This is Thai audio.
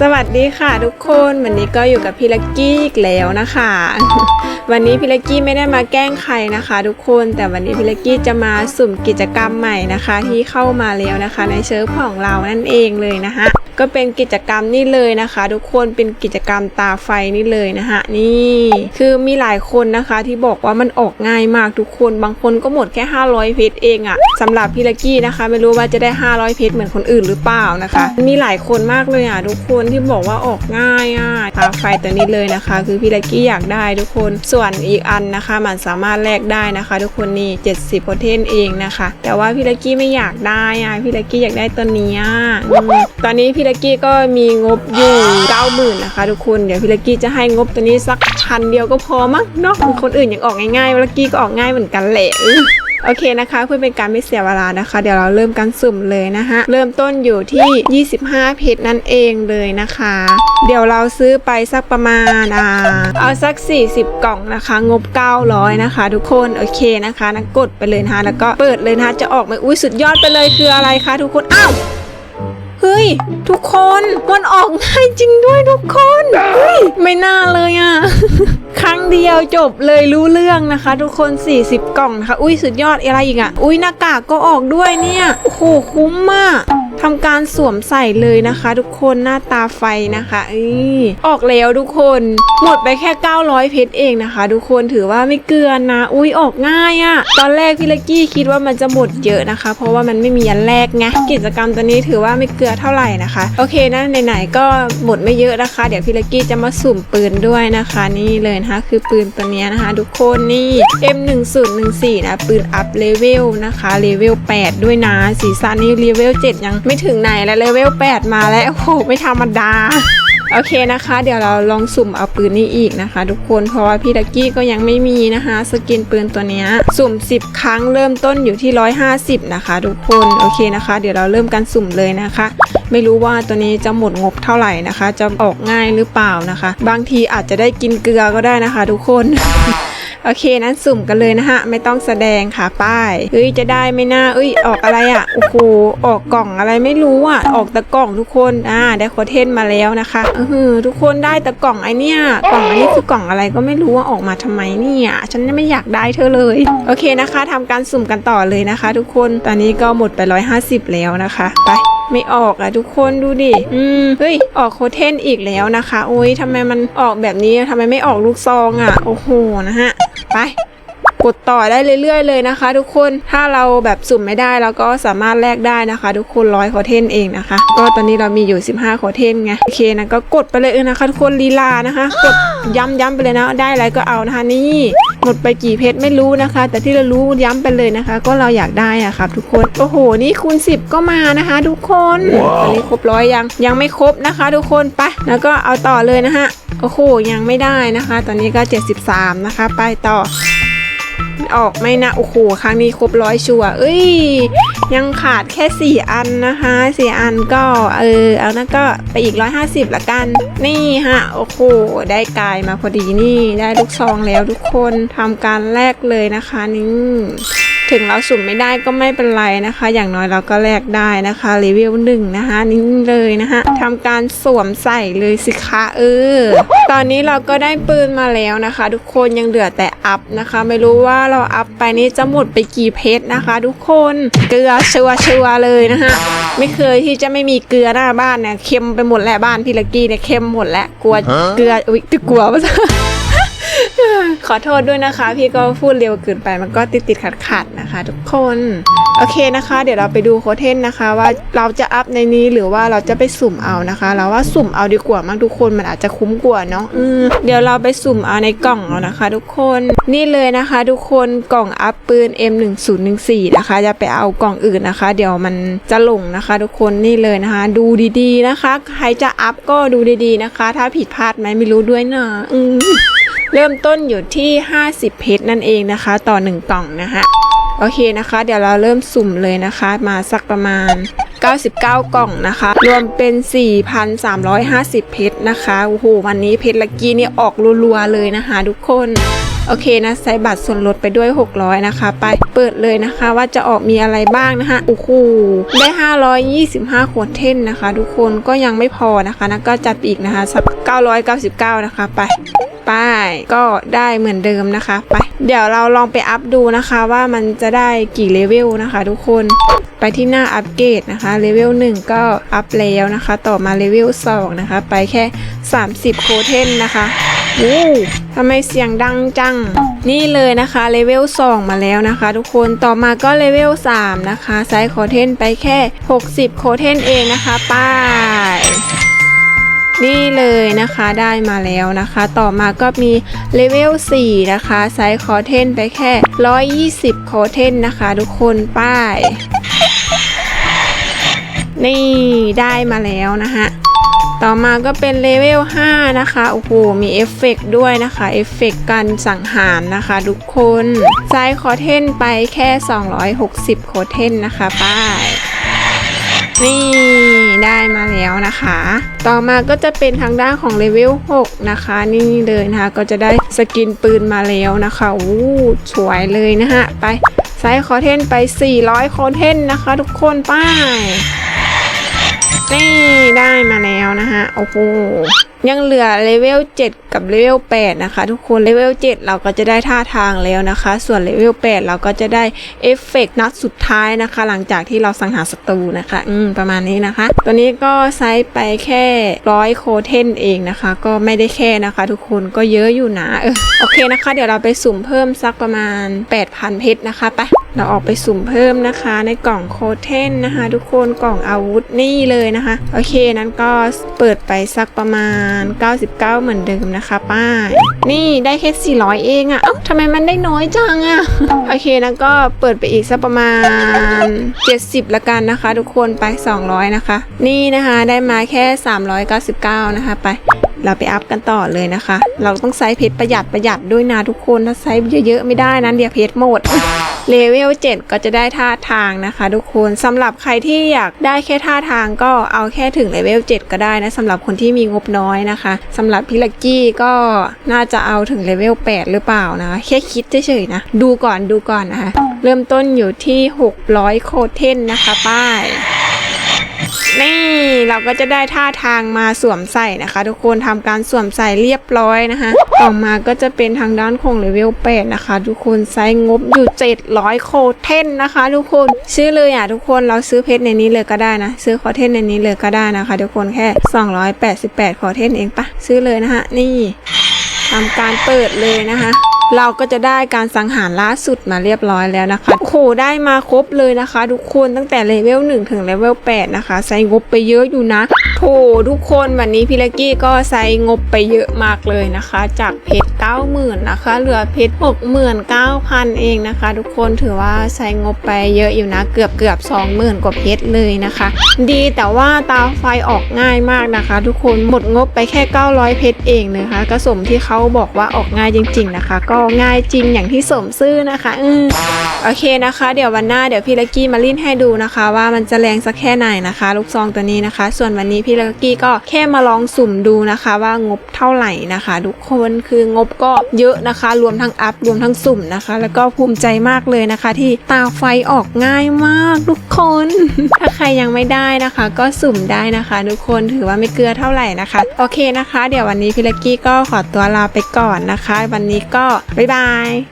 สวัสดีค่ะทุกคน วันนี้ก็อยู่กับพี่ลักกี้อีกแล้วนะคะ วันนี้พี่ลักกี้ไม่ได้มาแกล้งใครนะคะ ทุกคนแต่วันนี้พี่ลักกี้จะมาสุ่มกิจกรรมใหม่นะคะ ที่เข้ามาแล้วนะคะ ในเซิร์ฟของเรานั่นเองเลยนะคะก็เป็นกิจกรรมนี่เลยนะคะ ทุกคนเป็นกิจกรรมตาไฟนี่เลยนะคะนี่คือมีหลายคนนะคะที่บอกว่ามันออกง่ายมากทุกคนบางคนก็หมดแค่ 500 เพชรเองอะสำหรับพี่ลักกี้นะคะ ไม่รู้ว่าจะได้ 500 เพชรเหมือนคนอื่นหรือเปล่านะคะ มีหลายคนมากเลยอะทุกคนที่บอกว่าออกง่ายอะตาไฟตัวนี้เลยนะคะ คือพี่ลักกี้อยากได้ทุกคนส่วนอีกอันนะคะ มันสามารถแลกได้นะคะ ทุกคนนี่ 70โปรเทนเองนะคะ แต่ว่าพี่ลักกี้ไม่อยากได้อะพี่ลักกี้อยากได้ตัวนี้อตอนนี้พี่ลักกี้ก็มีงบอยู่90,000นะคะทุกคนเดี๋ยวพี่ลักกี้จะให้งบตัวนี้สักพันเดียวก็พอมั้งเนาะคนอื่นยังออกง่ายๆลักกี้ก็ออกง่ายเหมือนกันแหละ โอเคนะคะ เพื่อเป็นการไม่เสียเวลานะคะ เดี๋ยวเราเริ่มการสุ่มเลยนะคะเริ่มต้นอยู่ที่ 25 เพชรนั่นเองเลยนะคะ เดี๋ยวเราซื้อไปสักประมาณอ่าเอาสัก 40 กล่องนะคะ งบ 900 นะคะ ทุกคนโอเคนะคะนะกดไปเลยนะคะแล้วก็เปิดเลยนะคะจะออกมาอุ้ยสุดยอดไปเลยคืออะไรคะทุกคนอ้าว เฮ้ย ทุกคนมันออกง่ายจริงด้วยทุกคนเฮ้ยไม่น่าเลยอะ ครั้งเดียวจบเลยรู้เรื่องนะคะ ทุกคน 40 กล่องนะคะ อุ้ยสุดยอดอะไรอีกอะ อุ้ยหน้ากากก็ออกด้วยเนี่ย โอ้โหคุ้มมาก ทำการสวมใส่เลยนะคะ ทุกคนหน้าตาไฟนะคะเอ้ยออกแล้วทุกคนหมดไปแค่ 900 เพชรเองนะคะ ทุกคนถือว่าไม่เกินนะ อุ้ยออกง่ายอะ่ะ ตอนแรกพี่ลักกี้คิดว่ามันจะหมดเยอะนะคะ เพราะว่ามันไม่มีอันแรกไงกิจกรรมตัวนี้ถือว่าไม่เกลือเท่าไหร่นะคะ โอเคนะไหนๆก็หมดไม่เยอะนะคะ เดี๋ยวพี่ลักกี้จะมาสุ่มปืนด้วยนะคะ นี่เลยนะคะ คือปืนตัวนี้นะคะ ทุกคนนี่ M1014 นะปืนอัพเลเวลนะคะเลเวล8ด้วยนะสีสันนี่เลเวล7ยังไม่ถึงไหนแล้วเลเวล8 มาแล้วโอ้โหไม่ธรรมดา โอเคนะคะ เดี๋ยวเราลองสุ่มเอาปืนนี้อีกนะคะ ทุกคนเพราะว่าพี่ดักกี้ก็ยังไม่มีนะคะ สกินปืนตัวนี้สุ่ม 10 ครั้งเริ่มต้นอยู่ที่ 150 นะคะ ทุกคนโอเคนะคะ เดี๋ยวเราเริ่มกันสุ่มเลยนะคะไม่รู้ว่าตัวนี้จะหมดงบเท่าไหร่นะคะ จะออกง่ายหรือเปล่านะคะ บางทีอาจจะได้กินเกลือก็ได้นะคะ ทุกคน โอเคนั้นสุ่มกันเลยนะฮะ ไม่ต้องแสดงค่ะป้ายเฮ้ยจะได้ไหมน่าเอ้ยออกอะไรอะ่ะโอ้โหออกกล่องอะไรไม่รู้อะ ออกแต่กล่องทุกคนอ่าได้โคเทนมาแล้วนะคะเออทุกคนได้แต่กล่องไอเนี่ยกล่องอันนี้คือกล่องอะไรก็ไม่รู้ว่าออกมาทำไมเนี่ยฉันไม่อยากได้เธอเลย โอเคนะคะทำการสุ่มกันต่อเลยนะคะ ทุกคนตอนนี้ก็หมดไป 150 แล้วนะคะ ไป ไม่ออกอะทุกคนดูดิ อืม เฮ้ย ออกโคเทนอีกแล้วนะคะ โอ้ยทำไมมันออกแบบนี้ทำไมไม่ออกลูกซองอะโอ้โห นะฮะ ไป กดต่อได้เรื่อยๆเลยนะคะ ทุกคน ถ้าเราแบบสุ่มไม่ได้เราก็สามารถแลกได้นะคะ ทุกคนร้อยโคเทนเองนะคะ ก็ตอนนี้เรามีอยู่ 15โคเทนไง โอเคนะก็กดไปเลยนะคะ ทุกคนลีลานะคะ กดย้ำๆไปเลยนะ ได้อะไรก็เอานะคะนี่ หมดไปกี่เพชรไม่รู้นะคะ แต่ที่เรารู้ย้ำไปเลยนะคะ ก็เราอยากได้อะครับ ทุกคนโอ้โห นี่คูณ 10 ก็มานะคะ ทุกคนตอนนี้ครบร้อยยังยังไม่ครบนะคะ ทุกคนไปแล้วก็เอาต่อเลยนะฮะโอ้โหยังไม่ได้นะคะ ตอนนี้ก็ 73 นะคะ ไปต่อ ออกไม่นะ โอ้โห ครั้งนี้ครบร้อยชัวร์เอ้ย ยังขาดแค่4อันนะคะสี่อันก็ เออ เอานั่นก็ไปอีก150ละกัน นี่ฮะ โอ้โห ได้กายมาพอดีนี่ ได้ลูกซองแล้วทุกคนทำการแลกเลยนะคะนี่ ถึงเราสุ่มไม่ได้ก็ไม่เป็นไรนะคะ อย่างน้อยเราก็แลกได้นะคะรีวิวหนึ่งนะคะนี่เลยนะคะทำการสวมใส่เลยสิคะเออ ตอนนี้เราก็ได้ปืนมาแล้วนะคะ ทุกคนยังเหลือแต่อัพนะคะ ไม่รู้ว่าเราอัพไปนี้จะหมดไปกี่เพชรนะคะ ทุกคนเกลือชัวชัวเลยนะคะไม่เคยที่จะไม่มีเกลือหน้าบ้านเนี่ยเค็มไปหมดแล้วบ้านพี่ลักกี้เนี่ยเค็มหมดแล้วกลัวเกลืออุ้ยกลัวปะ ขอโทษด้วยนะคะ พี่ก็พูดเร็วเกินไปมันก็ติดติดขัดขัดนะคะ ทุกคน โอเคนะคะ เดี๋ยวเราไปดูโคเทนนะคะ ว่าเราจะอัพในนี้หรือว่าเราจะไปสุ่มเอานะคะ เราว่าสุ่มเอาดีกว่ามั้งทุกคนมันอาจจะคุ้มกว่าเนาะอืมเดี๋ยวเราไปสุ่มเอาในกล่องเอานะคะ ทุกคนนี่เลยนะคะ ทุกคนกล่องอัพปืน M1014 นะคะจะไปเอากล่องอื่นนะคะ เดี๋ยวมันจะหลงนะคะ ทุกคนนี่เลยนะคะ ดูดีๆนะคะ ใครจะอัพก็ดูดีๆนะคะ ถ้าผิดพลาดไหมไม่รู้ด้วยนะอืม เริ่มต้นอยู่ที่ 50 เพชรนั่นเองนะคะ ต่อ 1 กล่องนะคะโอเคนะคะ เดี๋ยวเราเริ่มสุ่มเลยนะคะ มาสักประมาณ 99 กล่องนะคะ รวมเป็น 4,350 เพชรนะคะโอ้โหวันนี้เพชรลักกี้นี่ออกรัวๆเลยนะคะ ทุกคนโอเคนะใส่บัตรส่วนลดไปด้วย 600 นะคะ ไปเปิดเลยนะคะว่าจะออกมีอะไรบ้างนะคะโอ้โหได้ 525 ขวดเท่นนะคะ ทุกคนก็ยังไม่พอนะคะนะก็จัดอีกนะคะสัก999 นะคะ ไป ไป ก็ได้เหมือนเดิมนะคะไปเดี๋ยวเราลองไปอัพดูนะคะว่ามันจะได้กี่เลเวลนะคะ ทุกคนไปที่หน้าอัปเกรดนะคะเลเวล1ก็อัพแล้วนะคะ ต่อมาเลเวล2นะคะ ไปแค่ 30 โคเทนนะคะโอ้ทำไมเสียงดังจัง นี่เลยนะคะเลเวล2มาแล้วนะคะ ทุกคนต่อมาก็เลเวล3นะคะไซส์โคเทนไปแค่ 60 โคเทนเองนะคะ ป้าย นี่เลยนะคะได้มาแล้วนะคะ ต่อมาก็มีเลเวล4นะคะไซส์คอเทนไปแค่ 120โคเทนนะคะ ทุกคนป้าย นี่ได้มาแล้วนะคะต่อมาก็เป็นเลเวล5นะคะ โอ้โห มีเอฟเฟกด้วยนะคะ เอฟเฟกการสังหารนะคะ ทุกคนไซส์คอเทนไปแค่ 260 โคเทนนะคะ ป้าย นี่ ได้มาแล้วนะคะ ต่อมาก็จะเป็นทางด้านของเลเวล6นะคะ นี่เลยนะคะก็จะได้สกินปืนมาแล้วนะคะอู้สวยเลยนะฮะไปไซส์คอเทนไป 400 คอเทนนะคะ ทุกคนไป้ายนี่ได้มาแล้วนะคะโอ้โห ยังเหลือเลเวล7 กับเลเวล8นะคะ ทุกคนเลเวล7เราก็จะได้ท่าทางแล้วนะคะ ส่วนเลเวล8เราก็จะได้เอฟเฟกต์นัดสุดท้ายนะคะ หลังจากที่เราสังหารศัตรูนะคะ อืมประมาณนี้นะคะ ตัวนี้ก็ไซส์ไปแค่ร้อยโคเทนเองนะคะ ก็ไม่ได้แค่นะคะ ทุกคนก็เยอะอยู่นะเออโอเคนะคะ เดี๋ยวเราไปสุ่มเพิ่มสักประมาณ 8,000 เพชรนะคะไปเราออกไปสุ่มเพิ่มนะคะ ในกล่องโคเทนนะคะ ทุกคนกล่องอาวุธนี่เลยนะคะ โอเคนั้นก็เปิดไปสักประมาณ99 เหมือนเดิมนะคะ ป้า นี่ได้แค่ 400 เองอะ่ะเอ้าทำไมมันได้น้อยจังอะ่ะโอเคนั้วก็เปิดไปอีกสักประมาณ 70 ละกันนะคะ ทุกคนไป 200 นะคะ นี่นะคะได้มาแค่ 399 นะคะไป เราไปอัพกันต่อเลยนะคะ เราต้องใช้เพชรประหยัดประหยัดด้วยนะทุกคนถ้าใช้เยอะๆไม่ได้นะเดี๋ยวเพชรหมดเลเวล7ก็จะได้ท่าทางนะคะทุกคนสำหรับใครที่อยากได้แค่ท่าทางก็เอาแค่ถึงเลเวล7ก็ได้นะสำหรับคนที่มีงบน้อยนะคะสำหรับพี่ลักกี้ก็น่าจะเอาถึงเลเวล8หรือเปล่านะคะแค่คิดเฉยๆนะ ดูก่อนดูก่อนนะคะเริ่มต้นอยู่ที่ 600 โคเทนนะคะป้ายนี่ เราก็จะได้ท่าทางมาสวมใส่นะคะ ทุกคนทำการสวมใส่เรียบร้อยนะคะ ต่อมาก็จะเป็นทางด้านของเลเวล8นะคะ ทุกคนใช้งบอยู่ 700 โคเทนนะคะ ทุกคนซื้อเลยอะทุกคนเราซื้อเพชรในนี้เลยก็ได้นะ ซื้อคอเทนในนี้เลยก็ได้นะคะ ทุกคนแค่ 288 คอเทนเองปะซื้อเลยนะคะนี่ทำการเปิดเลยนะคะ เราก็จะได้การสังหารล่าสุดมาเรียบร้อยแล้วนะคะโอ้โหได้มาครบเลยนะคะ ทุกคนตั้งแต่เลเวล1ถึงเลเวล8นะคะใส่งบไปเยอะอยู่นะโถทุกคนวันนี้พี่ลักกี้ก็ใส่งบไปเยอะมากเลยนะคะ จากเพชร90,000นะคะ เหลือเพชร69,000 เองนะคะ ทุกคนถือว่าใส่งบไปเยอะอยู่นะ เกือบเกือบ20,000 กว่าเพชรเลยนะคะ ดีแต่ว่าตาไฟออกง่ายมากนะคะ ทุกคนหมดงบไปแค่ 900 เพชรเองเลยค่ะก็สมที่เขาบอกว่าออกง่ายจริง ๆนะคะ ก็ง่ายจริงอย่างที่สมซื่อนะคะอืมโอเคนะคะ เดี๋ยววันหน้าเดี๋ยวพี่ลักกี้มาลิ้นให้ดูนะคะ ว่ามันจะแรงสักแค่ไหนนะคะ ลูกซองตัวนี้นะคะ ส่วนวันนี้พี่ลักกี้ก็แค่มาลองสุ่มดูนะคะ ว่างบเท่าไหร่นะคะทุกคนคืองบก็เยอะนะคะ รวมทั้งอัพรวมทั้งสุ่มนะคะ แล้วก็ภูมิใจมากเลยนะคะ ที่ตาไฟออกง่ายมากทุกคน ถ้าใครยังไม่ได้นะคะ ก็สุ่มได้นะคะ ทุกคนถือว่าไม่เกลือเท่าไหร่นะคะ โอเคนะคะ เดี๋ยววันนี้พี่ลักกี้ก็ขอตัวลาไปก่อนนะคะ วันนี้ก็บ๊ายบาย